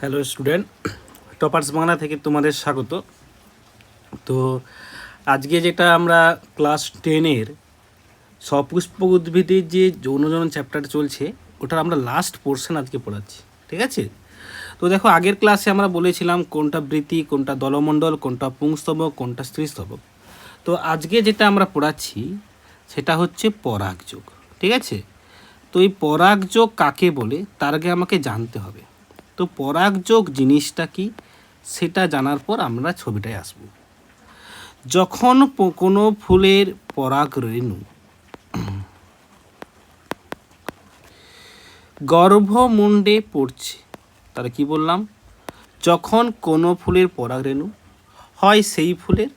Hello student, toppers Bangla থেকে তোমাদের স্বাগত। তো আজকে যেটা আমরা ক্লাস টেনের সপুষ্প উদ্ভিদের যে যৌনজন চ্যাপ্টার চলছে, ওটার আমরা লাস্ট পোর্শন আজকে পড়াচ্ছি, ঠিক আছে? তো দেখো, আগের ক্লাসে আমরা বলেছিলাম কোনটা বৃত্তি, কোনটা দলমণ্ডল, কোনটা পুংস্তবক, কোনটা স্ত্রীস্তবক। তো আজকে যেটা আমরা পড়াচ্ছি, সেটা হচ্ছে পরাগযোগ, ঠিক আছে? তো এই পরাগযোগ কাকে বলে, তার আগে আমাকে জানতে হবে। তো পরাগযোগ জিনিসটা কি? সেটা জানার পর আমরা ছবিটায় আসব। যখন কোনো ফুলের পরাগ রেণু গর্ভমুণ্ডে পড়ছে, তাহলে কি বললাম? যখন কোনো ফুলের পরাগরেণু হয় সেই ফুলের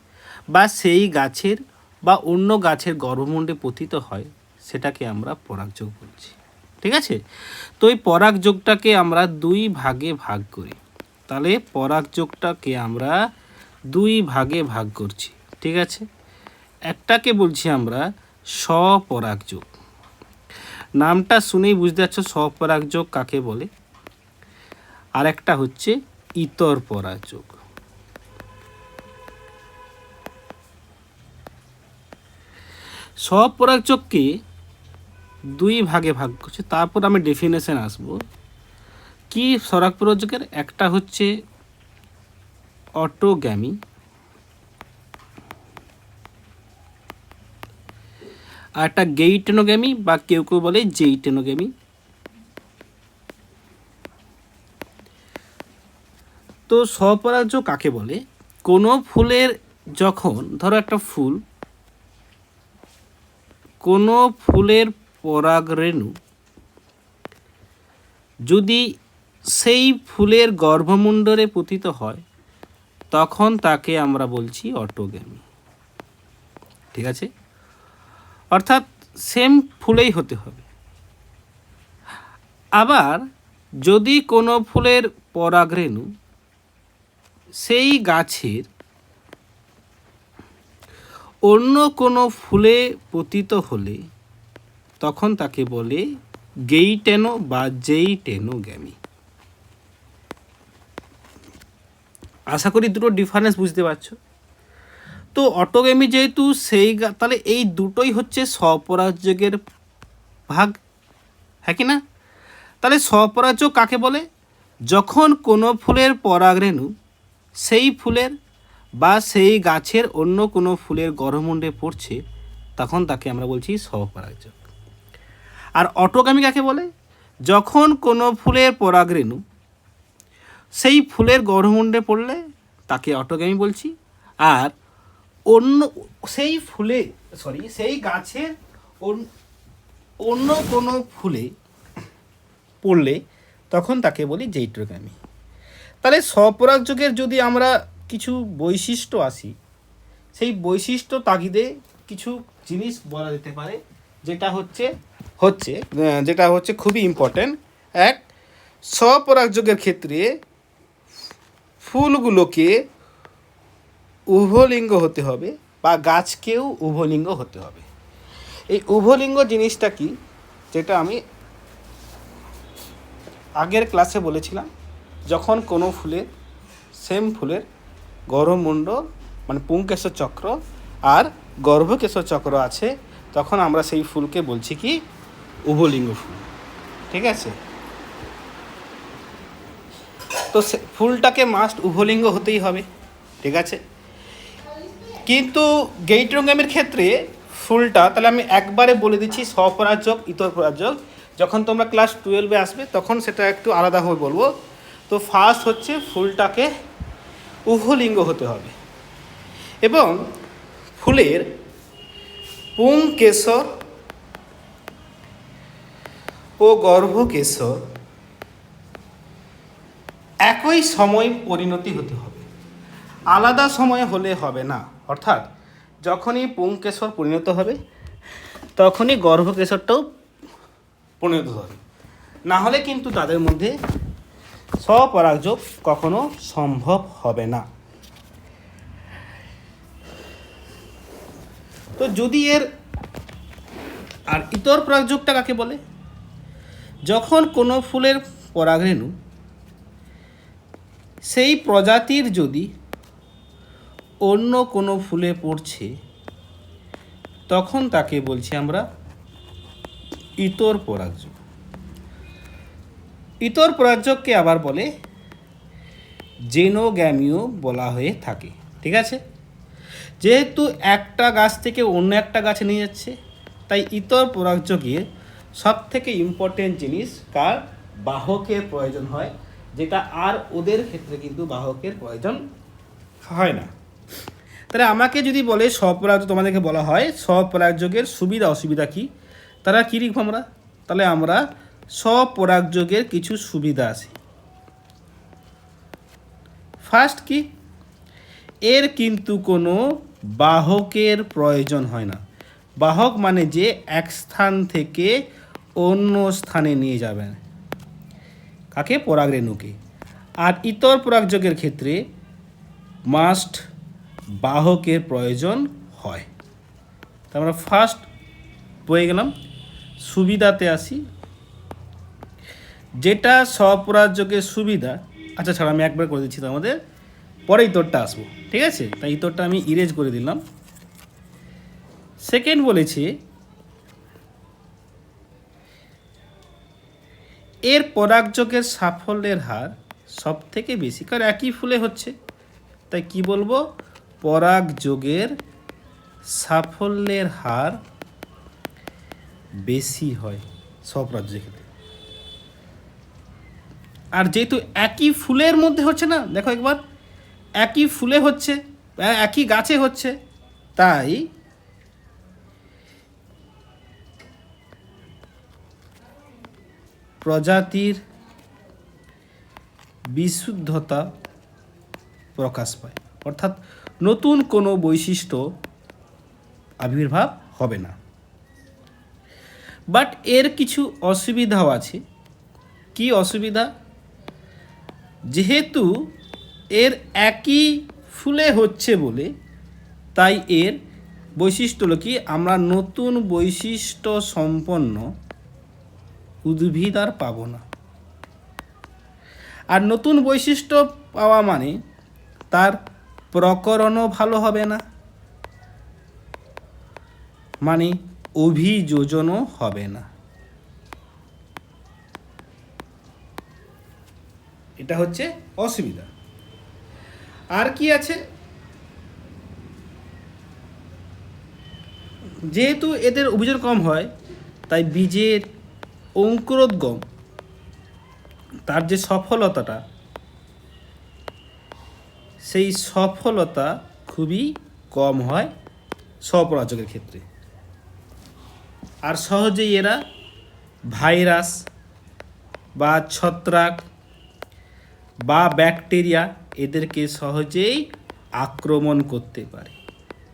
বা সেই গাছের বা অন্য গাছের গর্ভমুণ্ডে পতিত হয়, সেটাকে আমরা পরাগযোগ বলছি। ঠিক আছে? তো এই পরাগযোগটাকে আমরা দুই ভাগে ভাগ করি। তাহলে পরাগযোগটাকে আমরা দুই ভাগে ভাগ করছি, ঠিক আছে? একটাকে বলছি আমরা স্বপরাগযোগ নামটা শুনেই বুঝতে পারছ স্বপরাগযোগ কাকে বলে? আর একটা হচ্ছে ইতর পরাগযোগ স্বপরাগযোগকে দুই ভাগে ভাগ করছে, তারপর আমি ডেফিনেশন আসব। কি স্বরাগ পরাগযোগের একটা হচ্ছে অটোগ্যামি আর একটা গেইটেনোগ্যামি, বা কেউ কেউ বলে জেইটেনোগ্যামি। তো স্বপরাজ্য কাকে বলে? কোনো ফুলের যখন, ধরো একটা ফুল, কোনো ফুলের পরাগরেণু। যদি সেই ফুলের গর্ভমুণ্ডরে পতিত হয়, তখন তাকে আমরা বলছি অটোগ্যামি। ঠিক আছে? অর্থাৎ সেম ফুলেই হতে হবে। আবার যদি কোনো ফুলের পরাগরেণু সেই গাছের অন্য কোনো ফুলে পতিত হলে তখন তাকে বলে গেইটেনো বা জেইটেনোগ্যামি আশা করি দুটো ডিফারেন্স বুঝতে পারছ। তো অটোগ্যামি যেহেতু সেই তাহলে এই দুটোই হচ্ছে স্বপরাজ্যের ভাগ হ্যাঁ কি না? তাহলে স্বপরাজ্য কাকে বলে? যখন কোনো ফুলের পরাগরেণু সেই ফুলের বা সেই গাছের অন্য কোনো ফুলের গর্ভমুণ্ডে পড়ছে, তখন তাকে আমরা বলছি স্বপরাজ্য আর অটোগামী কাকে বলে? যখন কোনো ফুলের পরাগরেণু সেই ফুলের গর্ভমুণ্ডে পড়লে তাকে অটোগামী বলছি। আর অন্য, সেই ফুলে সরি সেই গাছের অন- অন্য কোনো ফুলে পড়লে তখন তাকে বলি জৈত্রগামী তাহলে স্বপরাগযোগের যদি আমরা কিছু বৈশিষ্ট্য আসি, সেই বৈশিষ্ট্য তাগিদে কিছু জিনিস বলা যেতে পারে, যেটা হচ্ছে হচ্ছে যেটা হচ্ছে খুবই ইম্পর্ট্যান্ট এক, স্বপরাগযোগের ক্ষেত্রে ফুলগুলোকে উভলিঙ্গ হতে হবে বা গাছকেও উভলিঙ্গ হতে হবে। এই উভলিঙ্গ জিনিসটা কি? যেটা আমি আগের ক্লাসে বলেছিলাম, যখন কোনো ফুলের সেম ফুলের গর্ভমুণ্ড মানে পুংকেশর চক্র আর গর্ভকেশর চক্র আছে, তখন আমরা সেই ফুলকে বলছি কি? উভলিঙ্গ ফুল। ঠিক আছে? তো ফুলটাকে মাস্ট উভলিঙ্গ হতেই হবে, ঠিক আছে? কিন্তু গেইট্রোগ্যামের ক্ষেত্রে ফুলটা, তাহলে আমি একবারে বলে দিচ্ছি স্বপরাজক ইতর পরাজক যখন তোমরা ক্লাস টুয়েলভে আসবে, তখন সেটা একটু আলাদাভাবে বলব। তো ফার্স্ট হচ্ছে ফুলটাকে উভলিঙ্গ হতে হবে। এবং ফুলের পুংকেশর ও গর্ভকেশর একই সময় পরিণতি হতে হবে। আলাদা সময় হলে হবে না। অর্থাৎ যখনই পুংকেশর পরিণত হবে, তখনই গর্ভকেশরটাও পরিণত হবে। না হলে কিন্তু তাদের মধ্যে স্বপরাগযোগ কখনো সম্ভব হবে না। তো যদি এর আর ইতর পরাগযোগটা কাকে বলে? যখন কোনো ফুলের পরাগরেণু, সেই প্রজাতির যদি অন্য কোনো ফুলে পড়ছে, তখন তাকে বলছি আমরা ইতর পরাগযোগ। ইতর পরাগযোগকে আবার বলে জেনোগ্যামিও বলা হয়ে থাকে, ঠিক আছে? যেহেতু একটা গাছ থেকে অন্য একটা গাছে নিয়ে যাচ্ছে, তাই ইতর পরাগযোগের সব থেকে ইম্পর্টেন্ট জিনিস কার? বাহকের প্রয়োজন হয়, যেটা আর ওদের ক্ষেত্রে কিন্তু বাহকের প্রয়োজন হয় না। তাহলে আমাকে যদি বলে স্বপরাগ তোমাদেরকে বলা হয় স্বপরাগযোগের সুবিধা অসুবিধা কি? তারা কী লিখব আমরা? তাহলে আমরা স্বপরাগযোগের কিছু সুবিধা আছে। ফার্স্ট কি? এর কিন্তু কোনো বাহকের প্রয়োজন হয় না। বাহক মানে যে এক স্থান থেকে অন্য স্থানে নিয়ে যাবেন। কাকে? পরাগরেণুকে আর ইতর পরাগযোগের ক্ষেত্রে মাস্ট বাহকের প্রয়োজন হয়। তা আমরা ফার্স্ট বয়ে গেলাম। সুবিধাতে আসি। যেটা স্বপরাজ্যকের সুবিধা আচ্ছা ছাড়া, আমি একবার করে দিচ্ছি তো আমাদের পরে ইতরটা আসব, ঠিক আছে? তাই ইতরটা আমি ইরেজ করে দিলাম। সেকেন্ড বলেছে এর পরাগযোগের সাফল্যের হার সব থেকে বেশি, কারণ একই ফুলে হচ্ছে। তাই কি বলব? পরাগযোগের সাফল্যের হার বেশি হয় সব রাজ্যের ক্ষেত্রে। আর যেহেতু একই ফুলের মধ্যে হচ্ছে না, দেখো একবার, একই ফুলে হচ্ছে একই গাছে হচ্ছে, তাই প্রজাতির বিশুদ্ধতা প্রকাশ পায়। অর্থাৎ নতুন কোনো বৈশিষ্ট্য আবির্ভাব হবে না। বাট এর কিছু অসুবিধাও আছে। কি অসুবিধা? যেহেতু এর একই ফুলে হচ্ছে বলে, তাই এর বৈশিষ্ট্য কি? আমরা নতুন বৈশিষ্ট্য সম্পন্ন উদ্ভিদ আর পাবো না। আর নতুন বৈশিষ্ট্য পাওয়া মানে তার প্রকরণও ভালো হবে না। মানে অভিযোজনও হবে না। এটা হচ্ছে অসুবিধা। আর কি আছে? যেহেতু এদের অভিযোগ কম হয়, তাই বীজের অঙ্কুরোদ্গম, তার যে সফলতাটা, সেই সফলতা খুবই কম হয় স্বপরাজকের ক্ষেত্রে। আর সহজেই এরা ভাইরাস বা ছত্রাক বা ব্যাকটেরিয়া এদেরকে সহজেই আক্রমণ করতে পারে।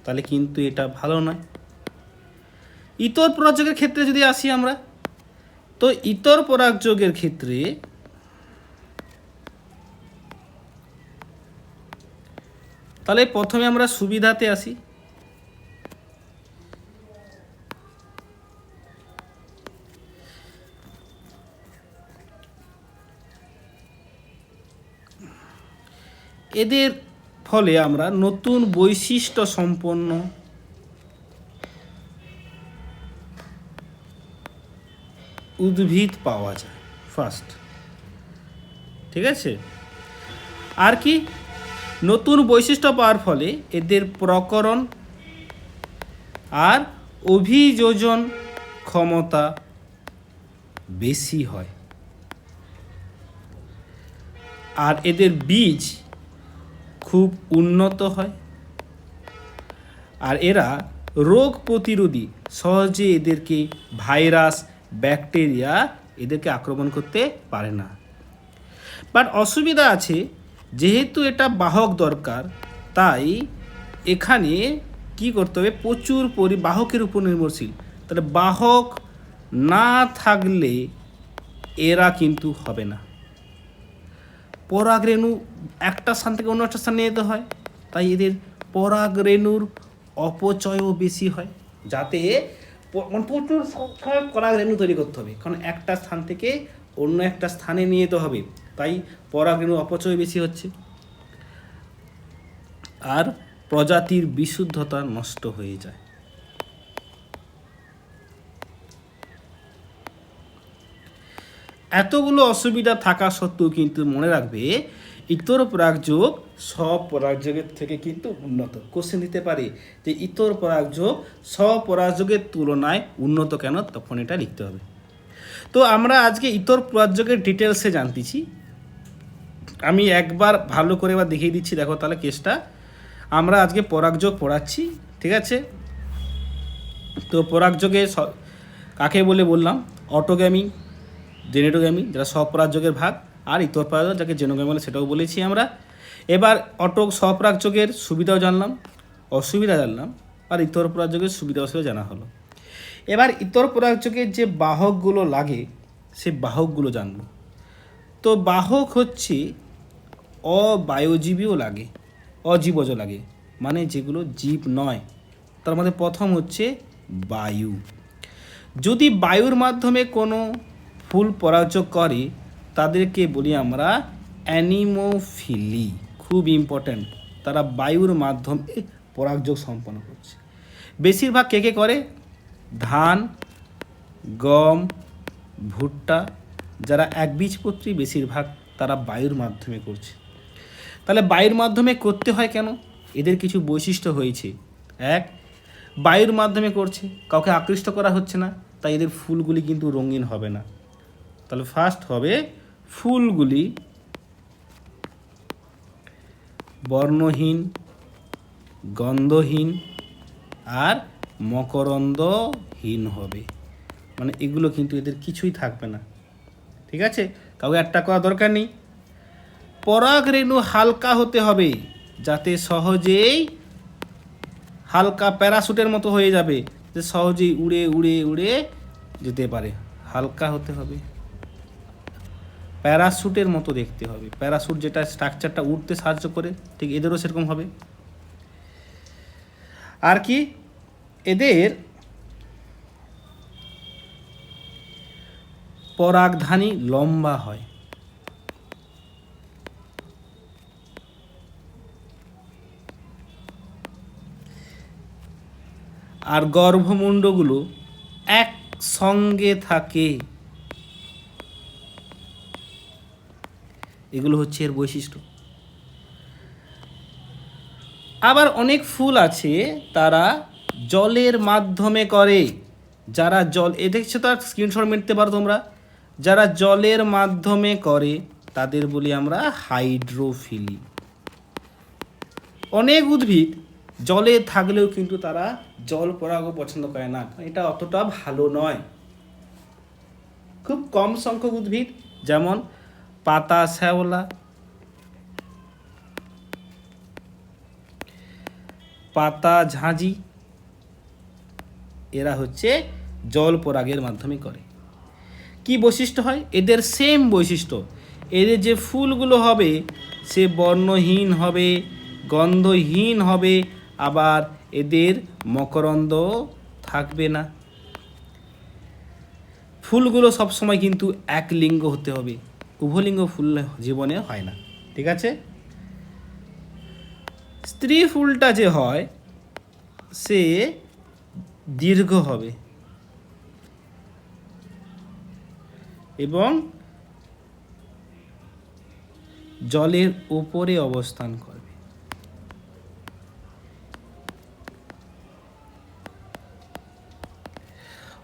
তাহলে কিন্তু এটা ভালো নয়। ইতর পরাগযোগের ক্ষেত্রে যদি আসি আমরা তো ইতর পরাগযোগের ক্ষেত্রে তাহলে প্রথমে আমরা সুবিধাতে আসি। এদের ফলে আমরা নতুন বৈশিষ্ট্য সম্পন্ন উদ্ভিদ পাওয়া যায় ফার্স্ট ঠিক আছে? আর কি? নতুন বৈশিষ্ট্য পাওয়ার ফলে এদের প্রকরণ আর অভিযোজন ক্ষমতা বেশি হয়। আর এদের বীজ খুব উন্নত হয়। আর এরা রোগ প্রতিরোধী সহজে এদেরকে ভাইরাস ব্যাকটেরিয়া এদেরকে আক্রমণ করতে পারে না। বাট অসুবিধা আছে, যেহেতু এটা বাহক দরকার, তাই এখানে কি করতে হবে? প্রচুর পরি, বাহকের উপর নির্ভরশীল। তাহলে বাহক না থাকলে এরা কিন্তু হবে না। পরাগরেণু একটা স্থান থেকে অন্য একটা স্থানে যেতে হয়, তাই এদের পরাগরেণুর অপচয়ও বেশি হয়, যাতে মানে প্রচুর সংখ্যক পরাগরেণু তৈরি করতে হবে। কারণ একটা স্থান থেকে অন্য একটা স্থানে নিয়ে যেতে হবে। তাই পরাগরেণু অপচয় বেশি হচ্ছে। আর প্রজাতির বিশুদ্ধতা নষ্ট হয়ে যায়। এতগুলো অসুবিধা থাকা সত্ত্বেও কিন্তু মনে রাখবে ইতর পরাগযোগ সব পরাগযোগের থেকে কিন্তু উন্নত। কোশ্চেন দিতে পারে যে ইতর পরাগযোগ সব পরাগযোগের তুলনায় উন্নত কেন? তখন এটা লিখতে হবে। তো আমরা আজকে ইতর পরাগযোগের ডিটেলসে জানতেছি। আমি একবার ভালো করে এবার দেখিয়ে দিচ্ছি, দেখো তাহলে কেসটা আমরা আজকে পরাগযোগ পড়াচ্ছি, ঠিক আছে? তো পরাগযোগে কাকে বলে বললাম? অটোগ্যামি জেনেটোগ্যামি যেটা স্বপরাগযোগের ভাগ। আর ইতর পরাগ যাকে জেনোগ্যামি বলে সেটাও বলেছি আমরা। এবার অটো স্বপরাগযোগের সুবিধাও জানলাম, অসুবিধা জানলাম, আর ইতর পরাগযোগের সুবিধা অসুবিধা জানা হলো। এবার ইতর পরাগযোগের যে বাহকগুলো লাগে, সে বাহকগুলো জানব। তো বাহক হচ্ছে অবায়োজীবীও লাগে, অজীবজ লাগে মানে যেগুলো জীব নয়। তার মধ্যে প্রথম হচ্ছে বায়ু। যদি বায়ুর মাধ্যমে কোনো ফুল পরাগযোগ করে তাদেরকে বলি আমরা অ্যানিমোফিলি, খুব ইম্পর্ট্যান্ট তারা বায়ুর মাধ্যমে পরাগযোগ সম্পন্ন করছে। বেশিরভাগ কে কে করে? ধান, গম, ভুট্টা, যারা একবীজপত্রী বেশিরভাগ তারা বায়ুর মাধ্যমে করছে। তাহলে বায়ুর মাধ্যমে করতে হয় কেন? এদের কিছু বৈশিষ্ট্য হয়েছে। এক, বায়ুর মাধ্যমে করছে। কাউকে আকৃষ্ট করা হচ্ছে না, তাই এদের ফুলগুলি কিন্তু রঙিন হবে না। তাহলে ফার্স্ট হবে ফুলগুলি বর্ণহীন, গন্ধহীন আর মকরন্দহীন হবে। মানে এগুলো কিন্তু এদের কিছুই থাকবে না। ঠিক আছে? কাউকে একটা করা দরকার নেই। পরাগ রেণু হালকা হতে হবে, যাতে সহজেই হালকা প্যারাশুটের মতো হয়ে যাবে, যে সহজেই উড়ে উড়ে উড়ে যেতে পারে। হালকা হতে হবে। প্যারাশুটের মতো দেখতে হবে। প্যারাশুট যেটা স্ট্রাকচারটা উঠতে সাহায্য করে, ঠিক এদেরও সেরকম হবে। আর কি? এদের পরাগধানী লম্বা হয়। আর গর্ভমুণ্ডগুলো একসঙ্গে থাকে। এগুলো হচ্ছে এর বৈশিষ্ট্য। আবার অনেক ফুল আছে তারা জলের মাধ্যমে করে। যারা জল, এ দেখছ তো স্ক্রিনশট মেটতে পারো তোমরা। যারা জলের মাধ্যমে করে, তাদের বলি আমরা হাইড্রোফিলি। অনেক উদ্ভিদ জলে থাকলেও কিন্তু তারা জল পরাগও পছন্দ করে না। এটা অতটা ভালো নয়। খুব কম সংখ্যক উদ্ভিদ, যেমন পাতা শ্যাওলা, পাতা ঝাঁঝি, এরা হচ্ছে জল পরাগের মাধ্যমে করে। কি বৈশিষ্ট্য হয়? এদের সেম বৈশিষ্ট্য। এদের যে ফুলগুলো হবে, সে বর্ণহীন হবে, গন্ধহীন হবে, আবার এদের মকরন্দ থাকবে না। ফুলগুলো সবসময় কিন্তু এক লিঙ্গ হতে হবে। উভলিঙ্গ ফুল জীবনে হয় না, ঠিক আছে? স্ত্রী ফুলটা যে হয়, সে দীর্ঘ হবে। এবং জলের উপরে অবস্থান করবে।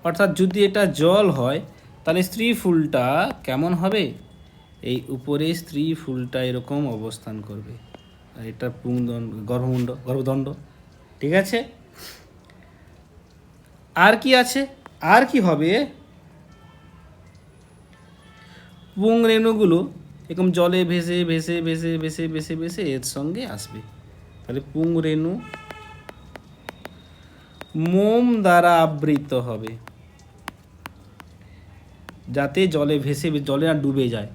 অর্থাৎ যদি এটা জল হয়, তাহলে স্ত্রী ফুলটা কেমন হবে? এই উপরে স্ত্রী ফুলটা এরকম অবস্থান করবে। আর এটা পুংদণ্ড, গর্ভমুণ্ড, গর্ভদণ্ড। ঠিক আছে? আর কি আছে? আর কি হবে? পুং রেণুগুলো এরকম জলে ভেসে ভেসে ভেসে ভেসে ভেসে ভেসে এর সঙ্গে আসবে। তাহলে পুং রেণু মোম দ্বারা আবৃত হবে। যাতে জলে ভেসে, জলে না ডুবে যায়।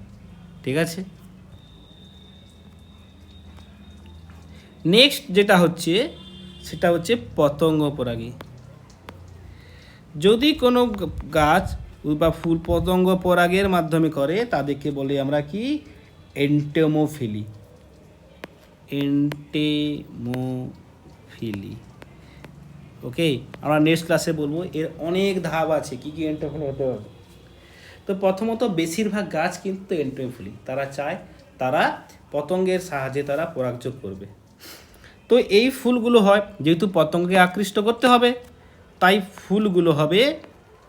ঠিক আছে? নেক্সট যেটা হচ্ছে, সেটা হচ্ছে পতঙ্গ পরাগী। যদি কোনো গাছ বা ফুল পতঙ্গ পরাগের মাধ্যমে করে, তাদেরকে বলে আমরা কি? এন্টেমোফিলি এন্টেমোফিলি ওকে আমরা নেক্সট ক্লাসে বলব, এর অনেক ধাপ আছে, কি কি এন্টেমোফিলি হতে হবে? তো প্রথমত বেশিরভাগ গাছ কিন্তু এন্টেমোফিলি তারা চায় তারা পতঙ্গের সাহায্যে তারা পরাগযোগ করবে। তো এই ফুলগুলো হয়, যেহেতু পতঙ্গকে আকৃষ্ট করতে হবে, তাই ফুলগুলো হবে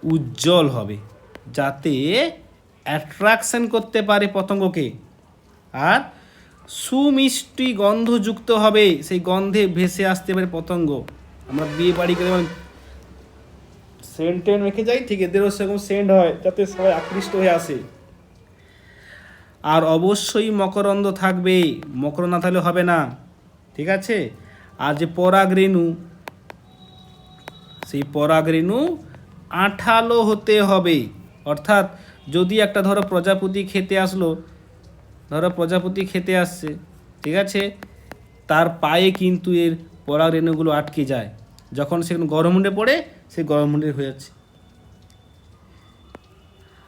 উজ্জ্বল হবে, যাতে অ্যাট্রাকশন করতে পারে পতঙ্গকে। আর সুমিষ্টি গন্ধযুক্ত হবে, সেই গন্ধে ভেসে আসতে পারে পতঙ্গ। আমরা বিয়ে বাড়ি করে সেন্ট টেন্ট রেখে যাই, ঠিক এদেরও সেরকম সেন্ট হয়, যাতে সবাই আকৃষ্ট হয়ে আসে। আর অবশ্যই মকরন্দ থাকবে মকর না থাকলে হবে না, ঠিক আছে? আর যে পরাগ রেণু সেই পরাগ রেণু আঠালো হতে হবে। অর্থাৎ যদি একটা ধরো প্রজাপতি খেতে আসলো, ধরো প্রজাপতি খেতে আসছে, ঠিক আছে? তার পায়ে কিন্তু এর পরাগ রেণুগুলো আটকে যায়। যখন সেখানে গরমুন্ডে পড়ে সে গরমুন্ডে হয়ে যাচ্ছে।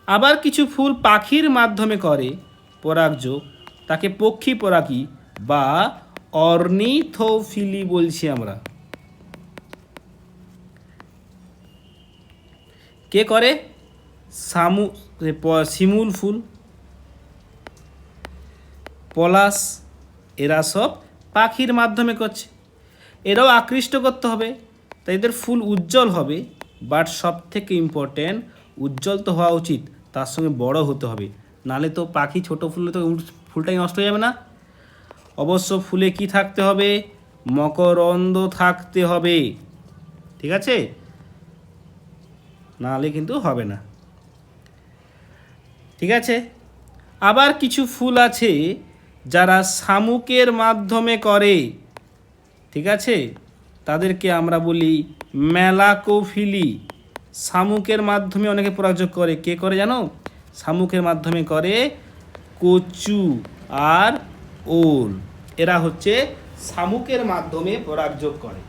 আবার কিছু ফুল পাখির মাধ্যমে করে পরাগযোগ তাকে পক্ষী পরাগী বা অর্নিথোফিলি বলছি আমরা। কে করে? সামু শিমুল ফুল। পলাশ, এরা সব পাখির মাধ্যমে করছে। এরাও আকৃষ্ট করতে হবে। তাই এদের ফুল উজ্জ্বল হবে বাট সব থেকে ইম্পর্ট্যান্ট উজ্জ্বল তো হওয়া উচিত, তার সঙ্গে বড় হতে হবে। নালে তো পাখি ছোট ফুলে তো ফুলটাই নষ্ট হয়ে যাবে না। অবশ্য ফুলে কি থাকতে হবে? মকরন্দ থাকতে হবে। ঠিক আছে? নাহলে কিন্তু হবে না। ঠিক আছে? আবার কিছু ফুল আছে যারা শামুকের মাধ্যমে করে। ঠিক আছে? তাদেরকে আমরা বলি মেলাকোফিলি। শামুকের মাধ্যমে অনেকে পরাগযোগ করে। কে করে জানো? শামুকের মাধ্যমে করে কচু আর ওল। এরা হচ্ছে শামুকের মাধ্যমে পরাগযোগ করে।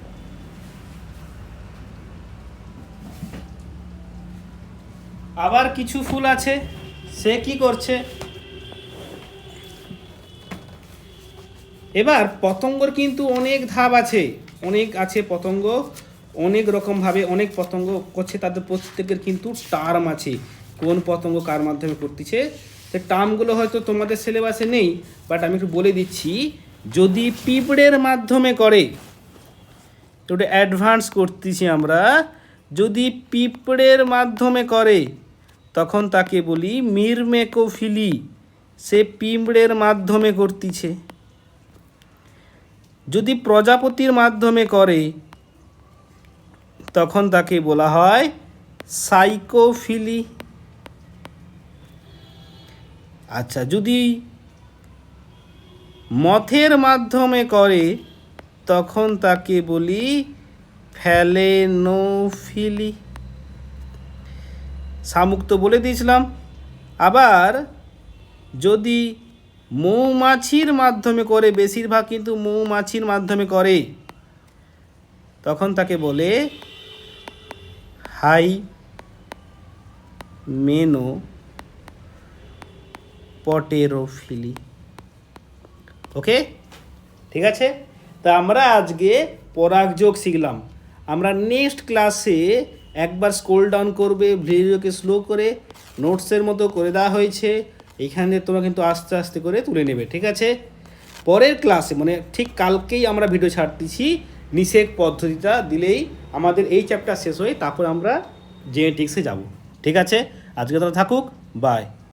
আবার কিছু ফুল আছে। সে কি করছে? এবার পতঙ্গর কিন্তু অনেক ধাপ আছে। অনেক আছে পতঙ্গ, অনেক রকমভাবে অনেক পতঙ্গ করছে তাদের প্রত্যেকের কিন্তু টার্ম আছে। কোন পতঙ্গ কার মাধ্যমে করতেছে সে টার্মগুলো হয়তো তোমাদের সিলেবাসে নেই, বাট আমি একটু বলে দিচ্ছি, যদি পিঁপড়ের মাধ্যমে করে, তো ওটা অ্যাডভান্স করতেছি আমরা, যদি পিঁপড়ের মাধ্যমে করে, তখন তাকে বলি মিরমেকোফিলি, সে পিঁপড়ের মাধ্যমে করতিছে যদি প্রজাপতির মাধ্যমে করে, তখন তাকে বলা হয় সাইকোফিলি। আচ্ছা যদি মথের মাধ্যমে করে, তখন তাকে বলি ফ্যালেনোফিলি শামুক তো বলে দিয়েছিলাম। আবার যদি মৌমাছির মাধ্যমে করে, বেশিরভাগ কিন্তু মৌমাছির মাধ্যমে করে। তখন তাকে বলে, হাই মেনো পটেরোফিলি। ওকে? ঠিক আছে? তা আমরা আজকে পরাগযোগ শিখলাম। আমরা নেক্সট ক্লাসে একবার স্ক্রোল ডাউন করবে, ভিডিওকে স্লো করে, নোটসের মতো করে দেওয়া হয়েছে। এইখানে তোমরা কিন্তু আস্তে আস্তে করে তুলে নেবে, ঠিক আছে? পরের ক্লাসে মানে ঠিক কালকেই আমরা ভিডিও ছাড়তেছি নিষেক পদ্ধতিটা দিলেই আমাদের এই চ্যাপ্টার শেষ হয়ে তারপর আমরা জেনেটিক্সে যাব, ঠিক আছে? আজকে তারা থাকুক বাই